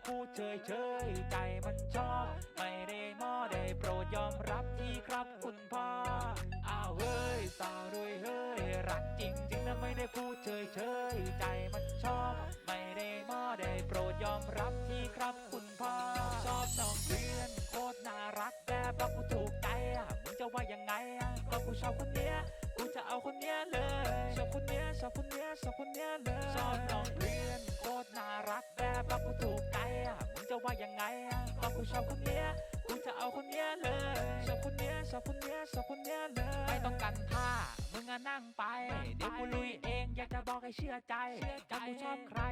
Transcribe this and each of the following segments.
ได้พูดเฉยเฉยใจมันชอบ ไม่ได้มอได้โปรดยอมรับที่ครับคุณพ่อ อ้าวเฮ้ยสาวด้วยเฮ้ย รักจริงจริงนะไม่ได้พูดเฉยเฉยใจมันชอบ ไม่ได้มอได้โปรดยอมรับที่ครับคุณพ่อ ชอบน้องเพื่อนโคตรน่ารักแบบว่ากูถูกใจอะมึงจะว่ายังไงอะก็กูชอบคนเนี้ยกูจะเอาคนเนี้ยเลยชอบคนเนี้ยชอบคนเนี้ยชอบคนเนี้ยเลยชอบน้องเพื่อน ชอบคนเนี้ยกูจะเอาคนเนี้ยเลย ชอบคนเนี้ยชอบคนเนี้ยชอบคนเนี้ยเลย ไม่ต้องกันท่ามึงอะนั่งไป เดี๋ยวกูลุยเองอยากจะบอกให้เชื่อใจถ้ากูชอบใคร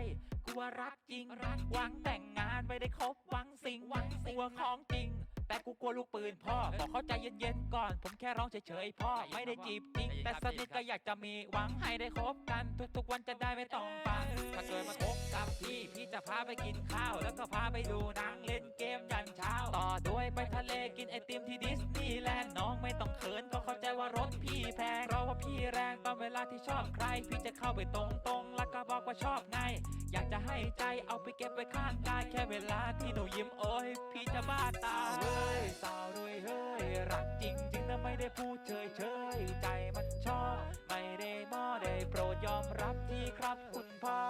กูว่ารักจริงหวังแต่งงานไม่ได้คบหวังสิ่งหวังกลัวของจริงแต่กูกลัวลูกปืนพ่อบอกเข้าใจเย็นๆก่อน ผมแค่ร้องเฉยๆพ่อ ไม่ได้จีบจริง แต่สนิทก็อยากจะมีหวังให้ได้คบกัน ทุกๆวันจะได้ไม่ต้องฟัง ถ้าเกิดมาคบกับพี่ พี่จะพาไปกินข้าว แล้วก็พาไปดูหนัง ต่อด้วยไปทะเลกินไอติมที่ดิสนีย์ แลนด์น้องไม่ต้องเขินก็เข้าใจว่ารถพี่แพงเพราะว่าพี่แรงตอนเวลาที่ชอบใคร พี่จะเข้าไปตรงๆแล้วก็บอกว่าชอบไง อยากจะให้ใจเอาไปเก็บไว้ข้างกายแค่เวลาที่หนูยิ้มโอ้ยพี่จะบ้าตาเฮ้ยสาวด้วยเฮ้ยรักจริงจริงนะไม่ได้พูดเฉยเฉยใจมันชอบ ไม่ได้มอได้โปรดยอมรับที่ครับคุณพ่อ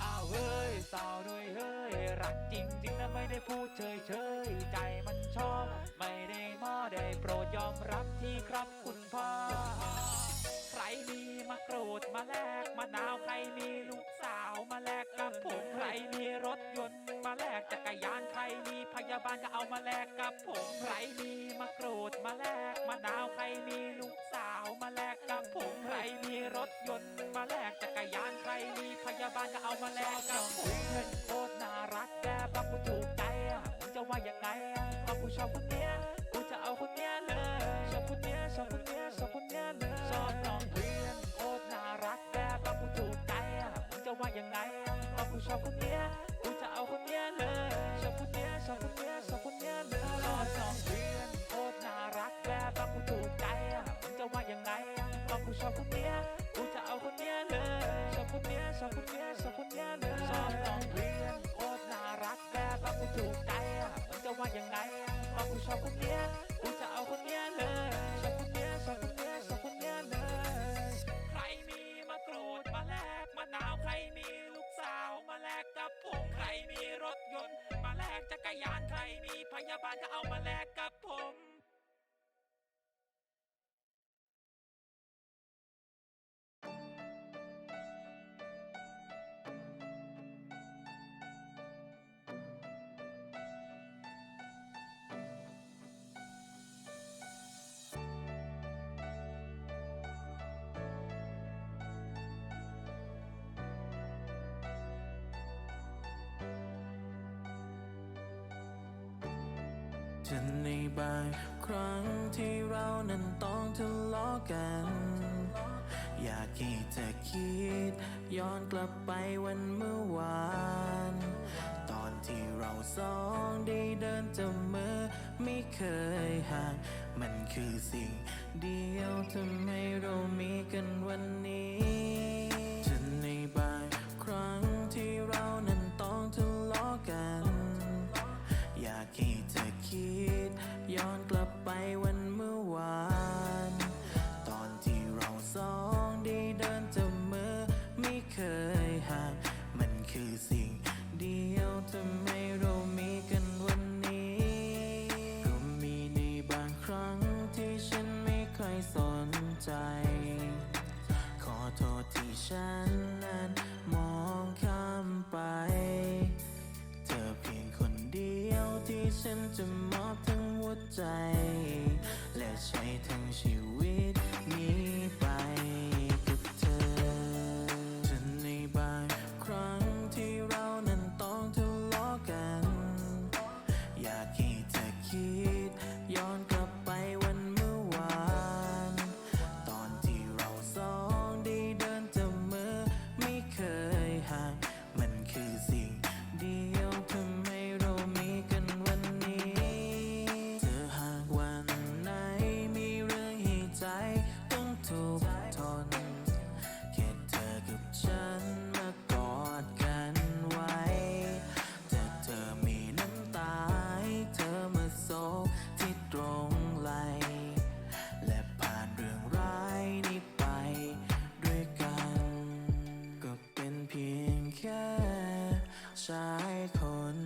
อ้าวเฮ้ยสาวด้วยเฮ้ยรักจริงจริงนะไม่ได้พูดเฉยเฉยใจมันชอบ ไม่ได้มอได้โปรดยอมรับที่ครับคุณพ่อ ใครมีมะกรูดมาแลกมะนาวใครมีลูกสาวมาแลกกับผมใครมีรถยนต์มาแลกจักรยานใครมีพยาบาลก็เอามาแลกกับผมใครมีมะกรูดมาแลกมะนาวใครมีลูกสาวมาแลกกับผมใครมีรถยนต์มาแลกจักรยานใครมีพยาบาลก็เอามาแลกกับผมเพื่อนโคตรน่ารักแกบักกูถูกใจอะจะว่ายังไงอะก็กูชอบคน ยังไงอะก็กูชอบคนเนี้ยกูจะเอาคนเนี้ยเลยชอบคนเนี้ยชอบคนเนี้ยชอบคนเนี้ยเลยชอบน้องเพื่อนโคตรน่ารักแบบว่ากูถูกใจอะมึงจะว่ายังไงอะก็กูชอบคนเนี้ยกูจะเอาคนเนี้ยเลยชอบคนเนี้ยชอบคนเนี้ยชอบคนเนี้ยเลยชอบน้องเพื่อนโคตรน่ารักแบบว่ากูถูกใจอะมึงจะว่ายังไงอะก็กูชอบคนเนี้ย พยา จะในบางครั้งที่เรานั้นต้องทะเลาะกัน อยากให้เธอคิด ย้อนกลับไปวันเมื่อวาน ตอนที่เราสองได้เดินจับมือไม่เคยห่าง มันคือสิ่งเดียวทำให้ ษ แค่สายคน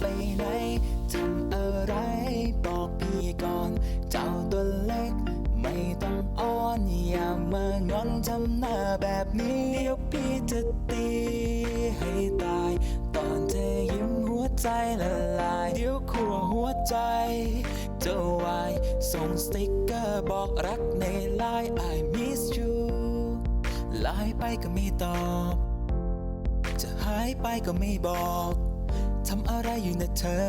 ไปไหนทำอะไรบอกพี่ก่อน เจ้าตัวเล็ก ไม่ต้องอ้อนอย่ามางอนทำหน้าแบบนี้เดี๋ยวพี่จะตีให้ตาย ตอนเธอยิ้มหัวใจละลาย เดี๋ยวขัวหัวใจจะวายส่งสติ๊กเกอร์บอกรักในไลน์ I miss you ไลน์ไปก็ไม่ตอบ จะหายไปก็ไม่บอก ทำอะไรอยู่นะเธอ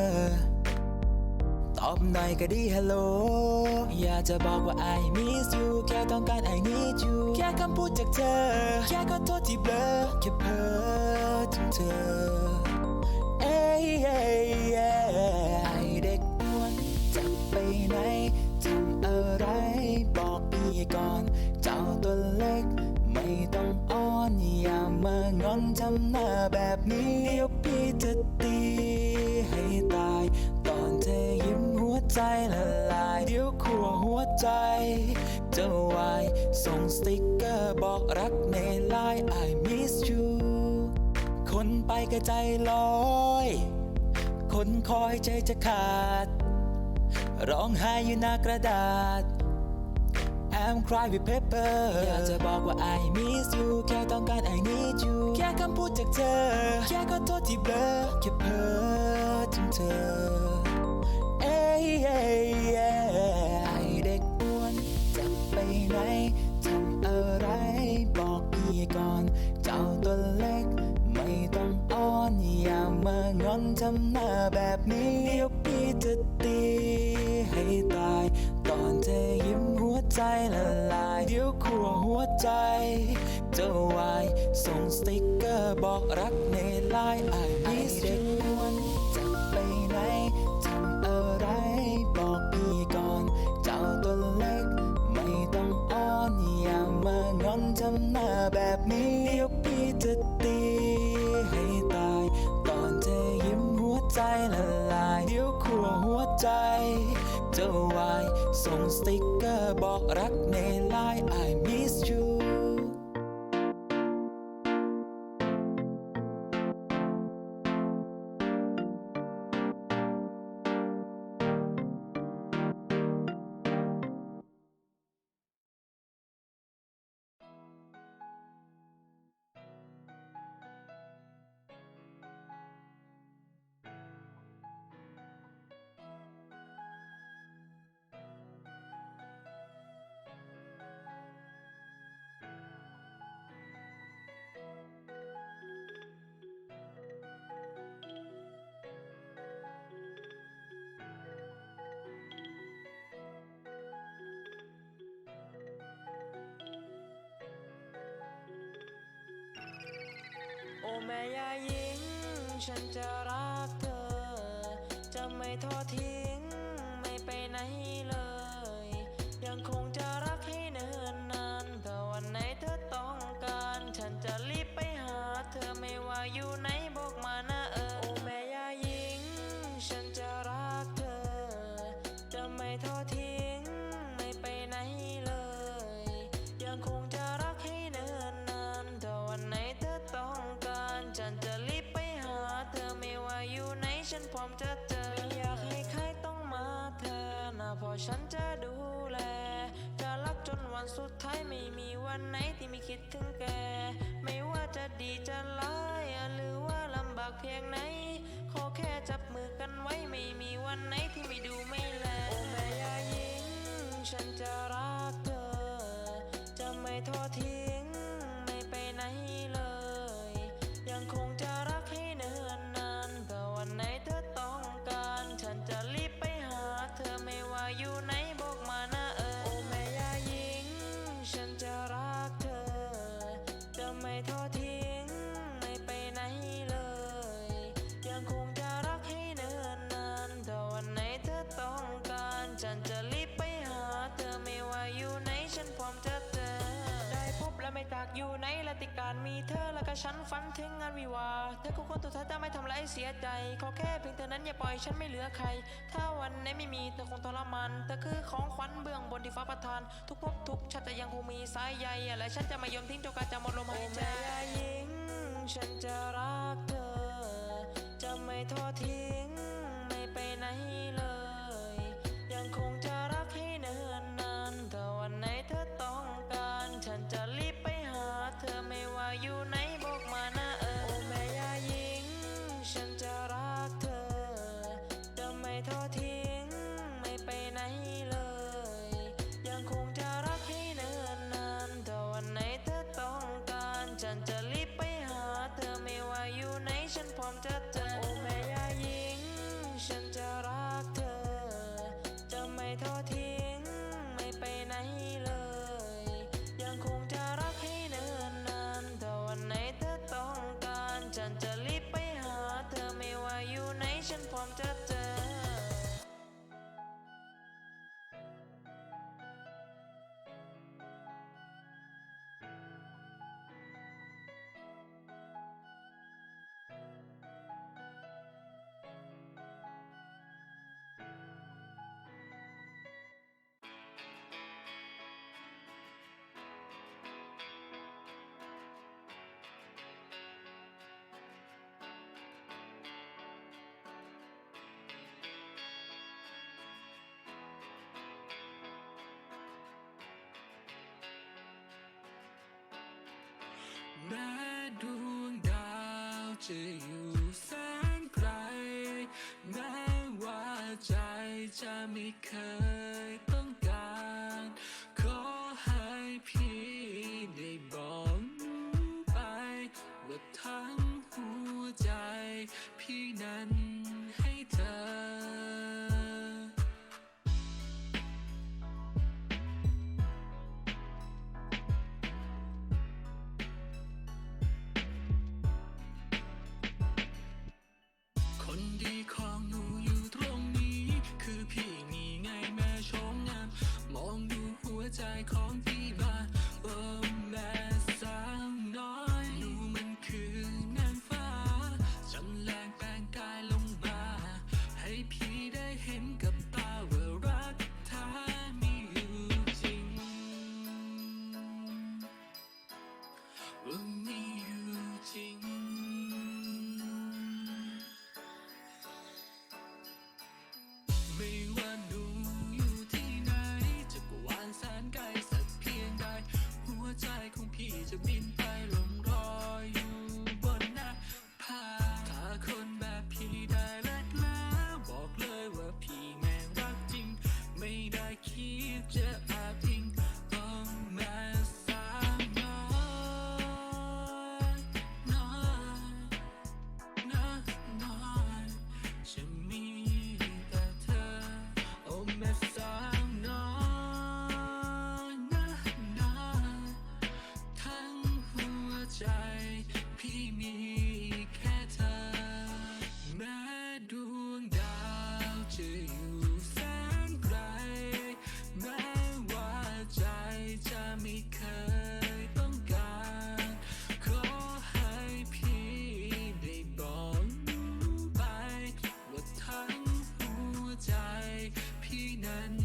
ตอบหน่อยก็ดีฮัลโหล อยากจะบอกว่า I miss you แค่ต้องการ I need you แค่คำพูดจากเธอ แค่ขอโทษที่เบลอแค่เพ้อถึงเธอ เอ้ยเอ้ยเอ้ยไอเด็กอ้วนจะไปไหนทำอะไรบอกพี่ก่อน เจ้าตัวเล็ก ไม่ต้องอ้อนอย่ามางอนทำ หน้าแบบนี้ เดี๋ยวพี่จะตีให้ตาย ตอนเธอยิ้มหัวใจละลาย เดี๋ยวขัวหัวใจจะวายส่งสติ๊กเกอร์บอกรักในไลน์ I miss you คนไปก็ใจลอย คนคอยใจจะขาด ร้องไห้อยู่หน้ากระดาษ I'm cry with paper อยากจะบอกว่า I miss you แค่ต้องการ I need you แค่คำพูดจากเธอ แค่ขอโทษที่เบลอแค่เพ้อถึงเธอ เอ้ยเอ้ยเอ้ยไอเด็กอ้วนจะไปไหนทำอะไรบอกพี่ก่อน เจ้าตัวเล็กไม่ต้องอ้อนอย่ามางอนทำหน้าแบบนี้เดี๋ยวพี่จะ ใจละลาย เดี๋ยวขัวหัวใจจะวายส่งสติ๊กเกอร์บอกรักในไลน์ I miss you จะไปไหนทำอะไรบอกพี่ก่อน เจ้าตัวเล็ก ไม่ต้องอ้อนอย่ามางอนทำหน้าแบบนี้เดี๋ยวพี่จะตีให้ตาย ตอนเธอยิ้มหัวใจละลายเดี๋ยวขัวหัวใจจะวายส่งสติกเกอร์บอกรักในไลน์ I miss you แม่ยาหญิง ฉันจะรักเธอ จะไม่ทอดทิ้ง ไม่ไปไหนเลย ยังคง พอฉันจะดูแล จะรักจนวันสุดท้ายไม่มีวันไหนที่ไม่คิดถึงแก ไม่ว่าจะดีจะร้ายหรือว่าลำบากเพียงไหน ขอแค่จับมือกันไว้ไม่มีวันไหนที่ไม่ดูไม่แล โอ้แม่ยายิง ฉันจะรักเธอ จะไม่ทอดทิ้ง ฉันจะรีบไปหาเธอไม่ว่าอยู่ไหนฉันพร้อมจะเจอได้พบและไม่จากอยู่ในละติการมีเธอและก็ฉันฝันถึงงานวิวาเธอคือคนตัวเธอจะไม่ทำร้ายเสียใจ ขอแค่เพียงเธอนั้นอย่าปล่อยฉันไม่เหลือใคร ถ้าวันไหนไม่มีเธอคงทรมานเธอคือของขวัญเบื้องบนที่ฟ้าประทาน ทุกภพทุกชาติจะยังคงมีสายใยและฉันจะไม่ยอมทิ้งจนกว่าจะหมดลมหายใจหญิง ฉันจะรักเธอ จะไม่ทอดทิ้งไม่ไปไหนเลย จะอยู่แสนไกลแม้ว่าใจจะไม่เคย 避难